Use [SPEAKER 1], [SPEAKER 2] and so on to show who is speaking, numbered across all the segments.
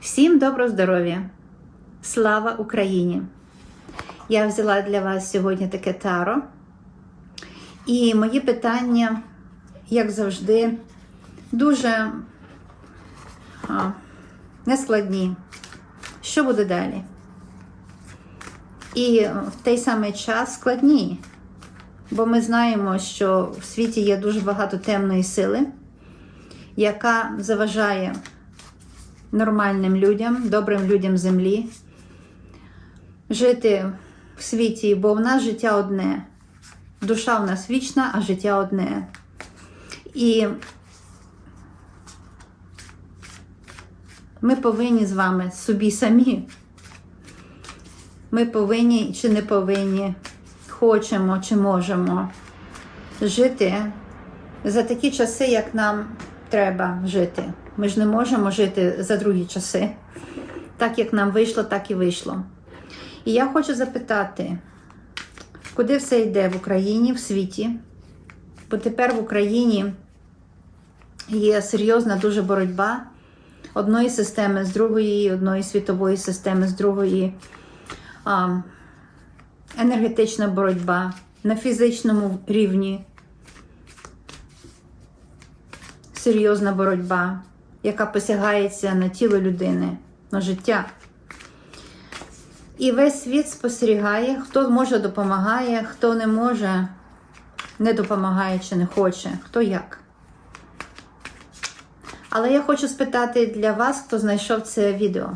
[SPEAKER 1] Всім доброго здоров'я! Слава Україні! Я взяла для вас сьогодні таке таро. І мої питання, як завжди, дуже а, нескладні. Що буде далі? І в той самий час складні. Бо ми знаємо, що в світі є дуже багато темної сили, яка заважає нормальним людям, добрим людям землі жити в світі, бо в нас життя одне. Душа в нас вічна, а життя одне. І ми повинні з вами собі самі. Ми повинні чи не повинні, хочемо чи можемо жити за такі часи, як нам треба жити. Ми ж не можемо жити за другі часи. Так як нам вийшло, так і вийшло. І я хочу запитати, куди все йде в Україні, в світі? Бо тепер в Україні є серйозна дуже боротьба одної системи з другої, одної світової системи з другої. А, енергетична боротьба на фізичному рівні. Серйозна боротьба, яка посягається на тіло людини, на життя. І весь світ спостерігає, хто може допомагає, хто не може, не допомагає чи не хоче, хто як. Але я хочу спитати для вас, хто знайшов це відео.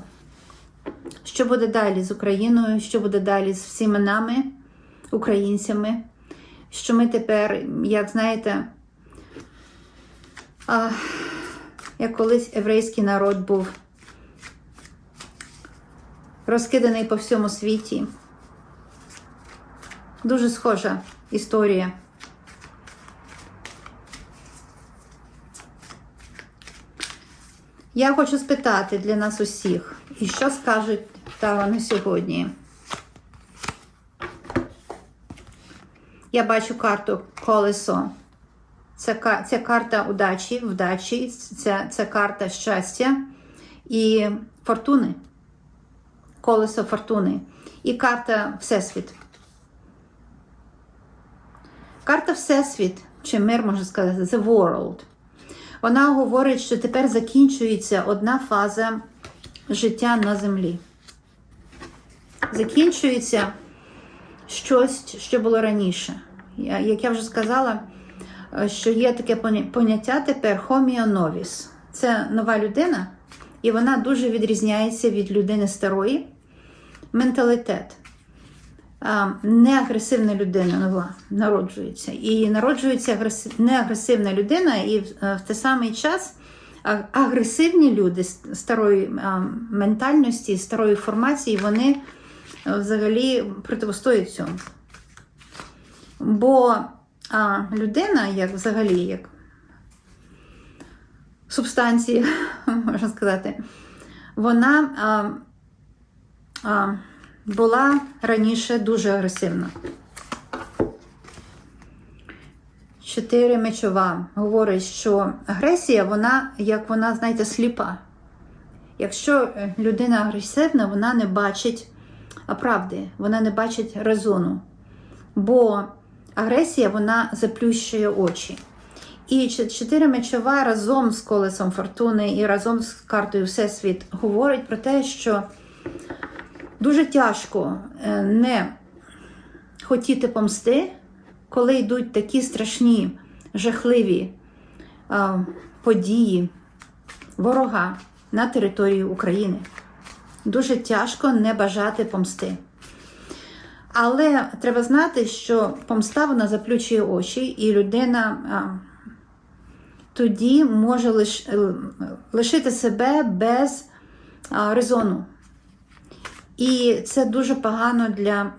[SPEAKER 1] Що буде далі з Україною, що буде далі з всіма нами, українцями? Що ми тепер, як знаєте, а, як колись єврейський народ був розкиданий по всьому світі. Дуже схожа історія. Я хочу спитати для нас усіх, і що скажуть Таро на сьогодні? Я бачу карту колесо. Це, це карта удачі, вдачі, це, це карта щастя і фортуни. Колесо фортуни. І карта Всесвіт. Карта Всесвіт, чи мир можна сказати, The World. Вона говорить, що тепер закінчується одна фаза життя на землі. Закінчується щось, що було раніше. Як я вже сказала, що є таке поняття тепер novis. Це нова людина, і вона дуже відрізняється від людини старої. Менталітет. Неагресивна людина нова народжується. І народжується неагресивна людина, і в е, той самий час агресивні люди старої ментальності, старої формації, вони е, взагалі протистоять цьому. Бо а, людина, як взагалі, як субстанція, можна сказати, вона а, а, була раніше дуже агресивна. Чотири мечова говорить, що агресія, вона, як вона, знаєте, сліпа. Якщо людина агресивна, вона не бачить правди, вона не бачить резону. Бо агресія вона заплющує очі. І чотири мечова разом з колесом фортуни і разом з картою Всесвіт говорить про те, що дуже тяжко е, не хотіти помсти, коли йдуть такі страшні, жахливі е, події ворога на території України. Дуже тяжко не бажати помсти. Але треба знати, що помста вона заплющує очі, і людина а, тоді може лиш, лишити себе без а, резону. І це дуже погано для,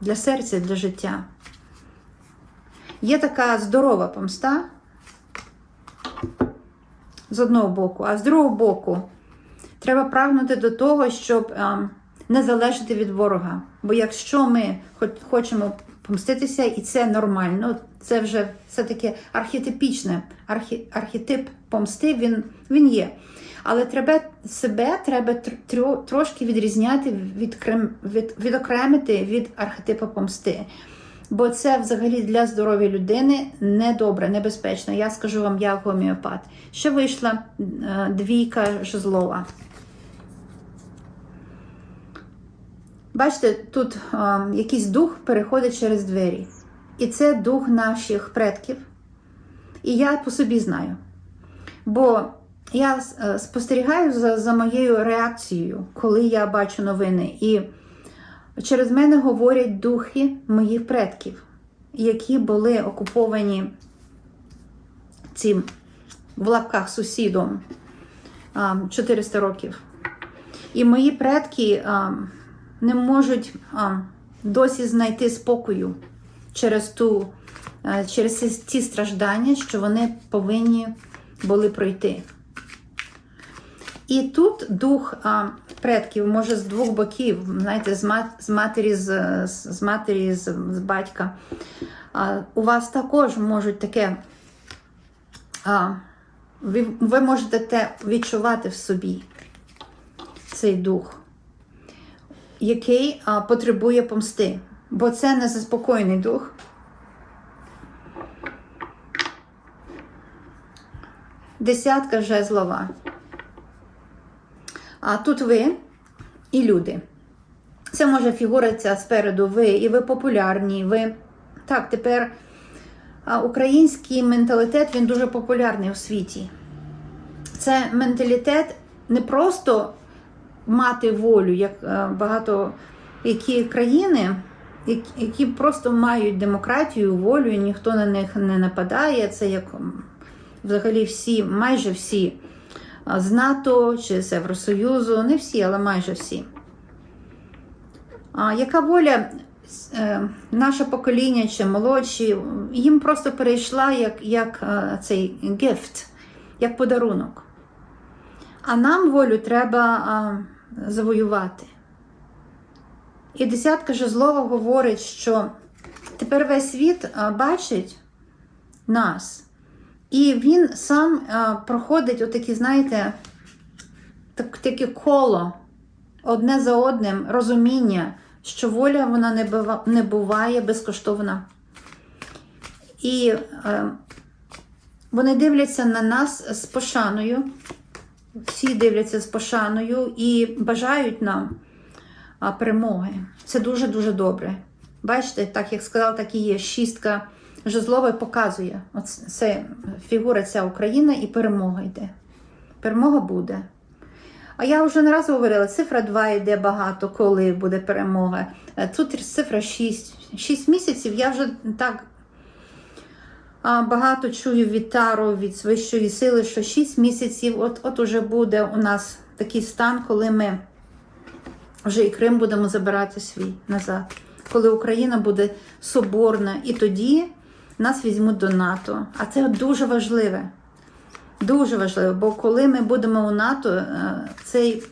[SPEAKER 1] для серця, для життя. Є така здорова помста з одного боку, а з другого боку треба прагнути до того, щоб а, не залежати від ворога. Бо якщо ми хоч- хочемо помститися, і це нормально, це вже все-таки архетипічне, архі, архетип помсти, він, він є. Але треба себе треба тр- тро- трошки відрізняти, відкрем, від, відокремити від архетипу помсти. Бо це взагалі для здоров'я людини недобре, небезпечно. Я скажу вам, як гомеопат. Ще вийшла е, двійка жезлова. Бачите, тут е, якийсь дух переходить через двері. І це дух наших предків. І я по собі знаю. Бо я е, спостерігаю за, за моєю реакцією, коли я бачу новини. І через мене говорять духи моїх предків, які були окуповані цим в лапках сусідом 400 років. І мої предки а, не можуть а, досі знайти спокою через, ту, а, через ці- ці страждання, що вони повинні були пройти. І тут дух а, предків може з двох боків, знаєте, з, мат, з матері, з, з матері, з, з батька. А, у вас також можуть таке. А, ви, ви можете те відчувати в собі цей дух, який а, потребує помсти. Бо це не заспокійний дух. Десятка жезлова. А тут ви і люди. Це може фігура спереду ви, і ви популярні. Ви так, тепер український менталітет він дуже популярний у світі. Це менталітет не просто мати волю, як е, багато які країни, які, просто мають демократію, волю, і ніхто на них не нападає. Це як взагалі всі, майже всі з НАТО чи з Євросоюзу, не всі, але майже всі. А, яка воля е, наше покоління чи молодші, їм просто перейшла як, як е, цей гіфт, як подарунок. А нам волю треба а, завоювати. І десятка жезлова говорить, що тепер весь світ а, бачить нас. І він сам а, проходить отакі, знаєте, так, таке коло одне за одним розуміння, що воля вона не, бува, не буває безкоштовна. І е, вони дивляться на нас з пошаною, всі дивляться з пошаною і бажають нам перемоги. Це дуже-дуже добре. Бачите, так як сказав, так і є. Шістка жезлова показує. От це фігура ця Україна і перемога йде. Перемога буде. А я вже не раз говорила, цифра 2 йде багато, коли буде перемога. Е, Тут цифра 6. 6 місяців я вже так багато чую від Тару, від вищої сили, що 6 місяців от, от уже буде у нас такий стан, коли ми вже і Крим будемо забирати свій назад. Коли Україна буде соборна, і тоді нас візьмуть до НАТО. А це дуже важливе. Дуже важливо, бо коли ми будемо у НАТО, е, цей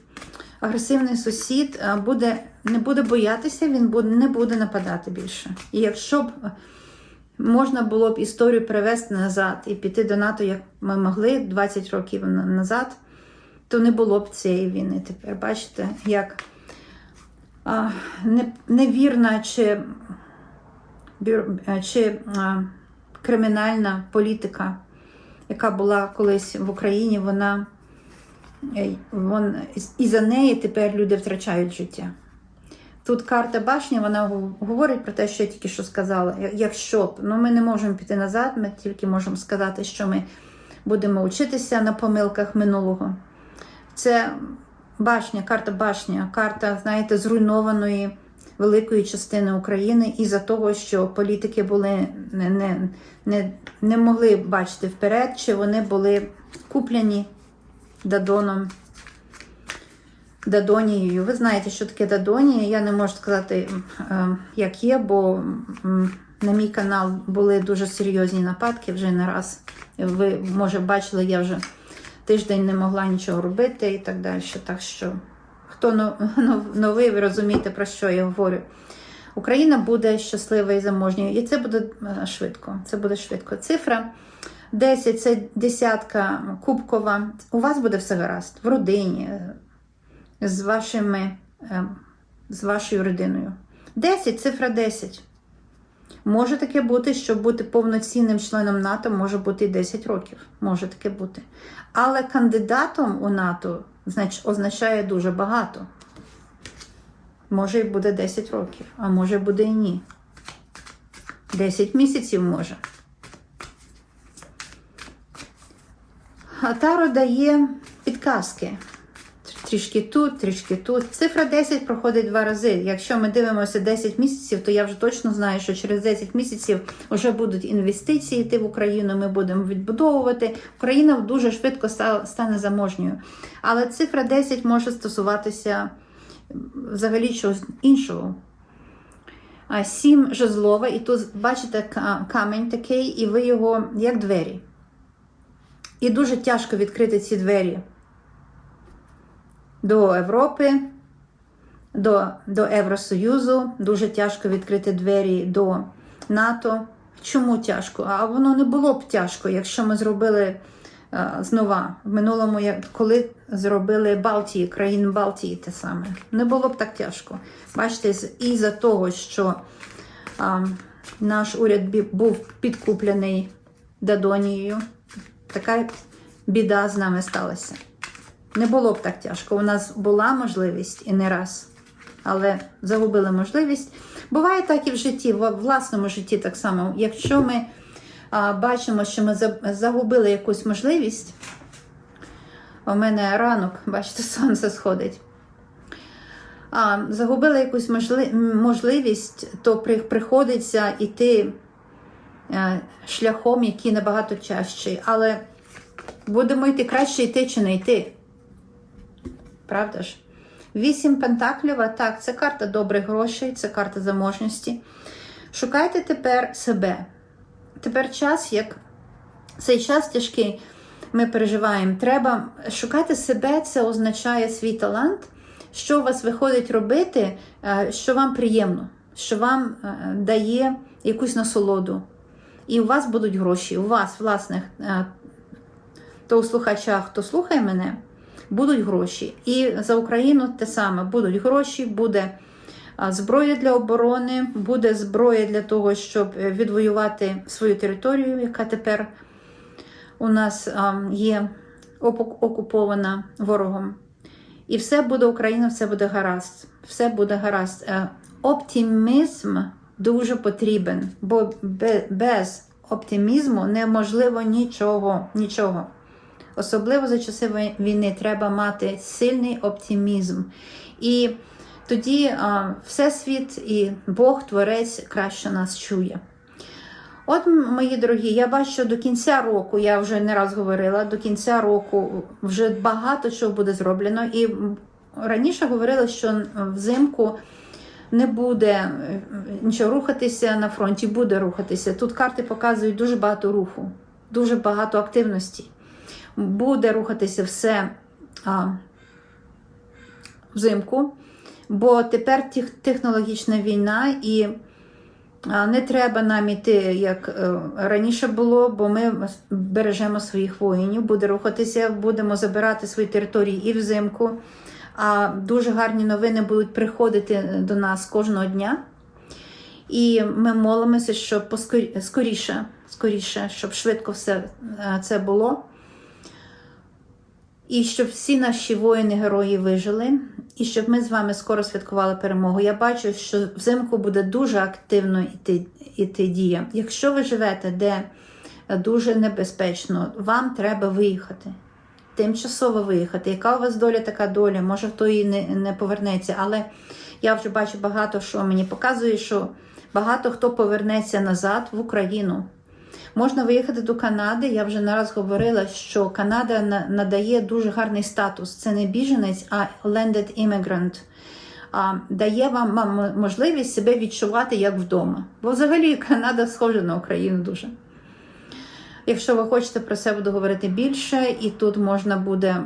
[SPEAKER 1] агресивний сусід е, буде, не буде боятися, він буде, не буде нападати більше. І якщо б можна було б історію перевести назад і піти до НАТО, як ми могли 20 років назад, то не було б цієї війни тепер. Бачите, як а, не- невірна чи, чи а, кримінальна політика яка була колись в Україні, вона е, вон, і за неї тепер люди втрачають життя. Тут карта башня, вона говорить про те, що я тільки що сказала. Якщо б, ну ми не можемо піти назад, ми тільки можемо сказати, що ми будемо вчитися на помилках минулого. Це башня, карта башня, карта, знаєте, зруйнованої великої частини України із-за того, що політики були не, не, не, не могли бачити вперед, чи вони були куплені Дадоном. Дадонією. Ви знаєте, що таке Дадонія. Я не можу сказати, е, як є, бо на мій канал були дуже серйозні нападки вже не раз. Ви, може, бачили, я вже тиждень не могла нічого робити і так далі. Так що, хто но- но- новий, ви розумієте, про що я говорю. Україна буде щаслива і заможньою, і це буде е, швидко. Це буде швидко. Цифра 10 це десятка кубкова. У вас буде все гаразд в родині, е, з, вашими, е, з вашою родиною. 10 цифра 10. Може таке бути, щоб бути повноцінним членом НАТО, може бути і 10 років. Може таке бути. Але кандидатом у НАТО знач, означає дуже багато. Може і буде 10 років, а може буде і ні. 10 місяців може. А Таро дає підказки. Трішки тут, трішки тут. Цифра 10 проходить два рази. Якщо ми дивимося 10 місяців, то я вже точно знаю, що через 10 місяців вже будуть інвестиції йти в Україну. Ми будемо відбудовувати. Україна дуже швидко стане заможньою. Але цифра 10 може стосуватися взагалі чогось іншого. Сім жезлова, і тут бачите ка- камінь такий, і ви його як двері. І дуже тяжко відкрити ці двері до Європи, до, до Євросоюзу. Дуже тяжко відкрити двері до НАТО. Чому тяжко? А воно не було б тяжко, якщо ми зробили е, знова в минулому, коли зробили Балтії, країн Балтії те саме. Не було б так тяжко. Бачите, з- із-за того, що а, наш уряд був підкуплений Дадонією, така біда з нами сталася. Не було б так тяжко. У нас була можливість і не раз, але загубили можливість. Буває так і в житті, в власному житті так само. Якщо ми а, бачимо, що ми загубили якусь можливість, у мене ранок, бачите, сонце сходить. А, загубили якусь можли- можливість, то при- приходиться йти е, шляхом, який набагато чащий. Але будемо йти краще йти чи не йти. Правда ж? Вісім пентаклів, так, це карта добрих грошей, це карта заможності. Шукайте тепер себе. Тепер час, як цей час тяжкий, ми переживаємо. Треба шукати себе, це означає свій талант, що у вас виходить робити, е, що вам приємно, що вам е, дає якусь насолоду. І у вас будуть гроші, у вас, власних, е, то у слухача, хто слухає мене, будуть гроші. І за Україну те саме будуть гроші, буде зброя для оборони, буде зброя для того, щоб е, відвоювати свою територію, яка тепер у нас є окупована ворогом. І все буде Україна, все буде гаразд. Все буде гаразд. Е, Оптимізм дуже потрібен, бо без оптимізму неможливо нічого. нічого. Особливо за часи війни треба мати сильний оптимізм. І тоді Всесвіт і Бог, Творець краще нас чує. От, мої дорогі, я бачу, що до кінця року, я вже не раз говорила, до кінця року вже багато чого буде зроблено. І раніше говорили, що взимку не буде нічого рухатися на фронті, буде рухатися. Тут карти показують дуже багато руху, дуже багато активності. Буде рухатися все а, взимку, бо тепер технологічна війна і не треба нам іти, як е, раніше було, бо ми бережемо своїх воїнів, буде рухатися, будемо забирати свої території і взимку. А дуже гарні новини будуть приходити до нас кожного дня. І ми молимося, щоб скоріше, скоріше, щоб швидко все е, це було. І щоб всі наші воїни-герої вижили, і щоб ми з вами скоро святкували перемогу. Я бачу, що взимку буде дуже активно йти, йти дія. Якщо ви живете, де дуже небезпечно, вам треба виїхати. Тимчасово виїхати. Яка у вас доля, така доля? Може, хто і не, не повернеться. Але я вже бачу багато, що мені показує, що багато хто повернеться назад в Україну. Можна виїхати до Канади. Я вже не раз говорила, що Канада надає дуже гарний статус. Це не біженець, а landed immigrant. А, дає вам, можливість себе відчувати як вдома. Бо взагалі Канада схожа на Україну дуже. Якщо ви хочете про це буду говорити більше, і тут можна буде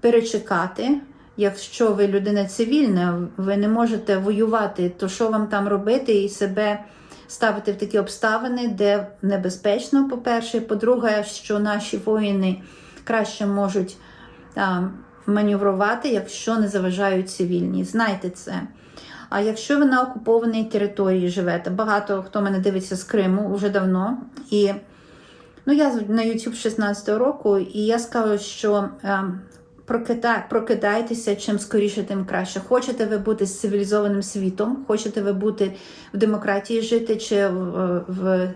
[SPEAKER 1] перечекати. Якщо ви людина цивільна, ви не можете воювати, то що вам там робити і себе ставити в такі обставини, де небезпечно, по-перше. По-друге, що наші воїни краще можуть а, маневрувати, якщо не заважають цивільні. Знайте це. А якщо ви на окупованій території живете, багато хто мене дивиться з Криму вже давно. І ну, я на YouTube 16 року, і я скажу, що е, прокида- прокидайтеся чим скоріше, тим краще. Хочете ви бути з цивілізованим світом, хочете ви бути в демократії жити чи в, в е,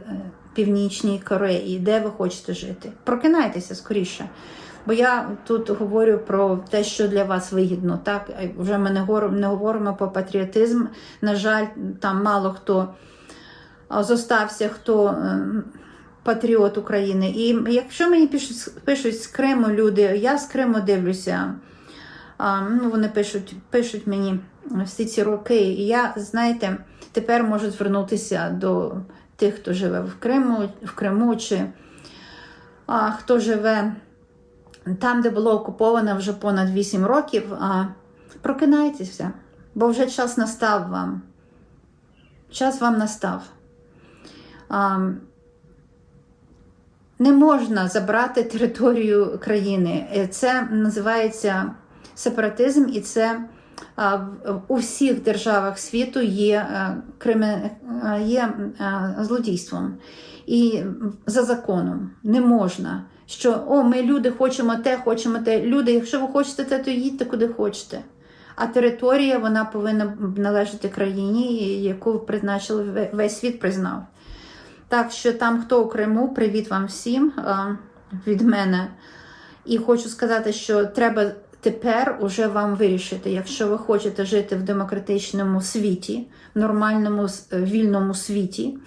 [SPEAKER 1] Північній Кореї, де ви хочете жити. Прокинайтеся скоріше. Бо я тут говорю про те, що для вас вигідно. Так вже ми не говоримо, про патріотизм. На жаль, там мало хто зостався, хто е, патріот України. І якщо мені пишуть, пишуть з Криму люди, я з Криму дивлюся. А, ну, вони пишуть, пишуть мені всі ці роки. І я, знаєте, тепер можу звернутися до тих, хто живе в Криму, в Криму чи а, хто живе там, де було окуповано вже понад 8 років, а, прокинайтеся, бо вже час настав вам. Час вам настав. А, не можна забрати територію країни. Е, Це називається сепаратизм, і це у всіх державах світу є, е, е, є злодійством. І за законом не можна. Що о, ми люди хочемо те, хочемо те. Люди, якщо ви хочете те, то їдьте куди хочете. А територія вона повинна належати країні, яку призначили ве- весь світ признав. Так що там, хто у Криму, привіт вам всім а, від мене. І хочу сказати, що треба тепер уже вам вирішити, якщо ви хочете жити в демократичному світі, в нормальному вільному світі,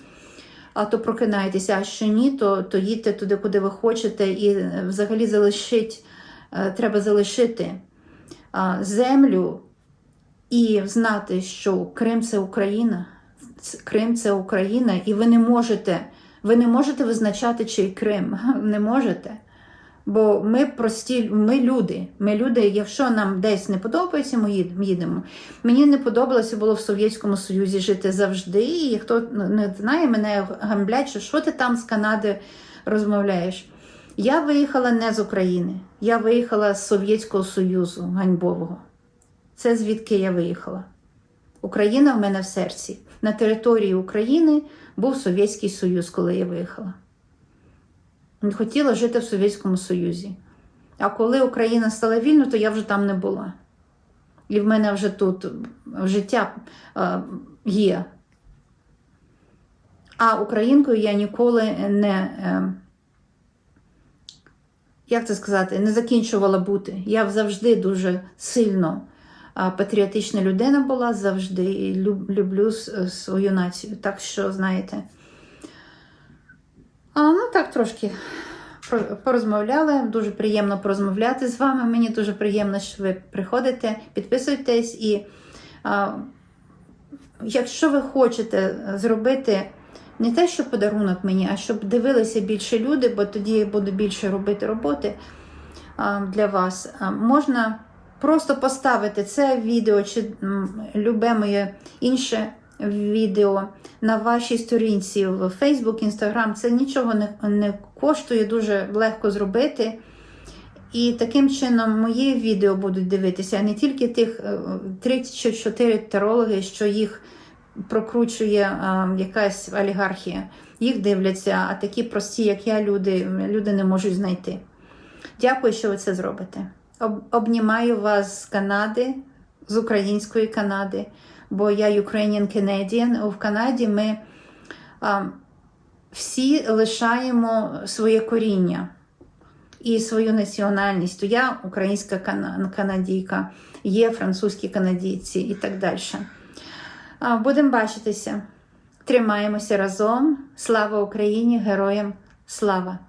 [SPEAKER 1] а то прокинайтеся, а що ні, то, то їдьте туди, куди ви хочете, і е, взагалі залишить, е, треба залишити землю і знати, що Крим це Україна. Крим це Україна, і ви не можете, ви не можете визначати, чий Крим. Не можете. Бо ми прості, ми люди. Ми люди, якщо нам десь не подобається, ми їдемо. Мені не подобалося було в Совєтському Союзі жити завжди. І хто не знає, мене гамблять, що що ти там з Канади розмовляєш. Я виїхала не з України, я виїхала з Совєтського Союзу ганьбового. Це звідки я виїхала. Україна в мене в серці. На території України був Совєтський Союз, коли я виїхала. Не хотіла жити в Совєтському Союзі. А коли Україна стала вільною, то я вже там не була. І в мене вже тут життя е, є. А українкою я ніколи не, е, як це сказати, не закінчувала бути. Я завжди дуже сильно е, патріотична людина була, завжди і люблю свою націю. Так що, знаєте. А, ну так трошки порозмовляли. Дуже приємно порозмовляти з вами. Мені дуже приємно, що ви приходите, підписуйтесь. І а, якщо ви хочете зробити не те, що подарунок мені, а щоб дивилися більше люди, бо тоді я буду більше робити роботи для вас, можна просто поставити це відео чи любе моє інше відео на вашій сторінці в Facebook, Instagram. Це нічого не, не коштує, дуже легко зробити. І таким чином мої відео будуть дивитися, а не тільки тих е, 3 чи 4 тарологи, що їх прокручує а, якась олігархія. Їх дивляться, а такі прості, як я, люди, люди не можуть знайти. Дякую, що ви це зробите. Об, обнімаю вас з Канади, з української Канади, бо я Ukrainian Canadian. В Канаді ми а, всі лишаємо своє коріння і свою національність. Я українська кана- канадійка, є французькі канадійці і так далі. Будемо бачитися. Тримаємося разом. Слава Україні! Героям слава!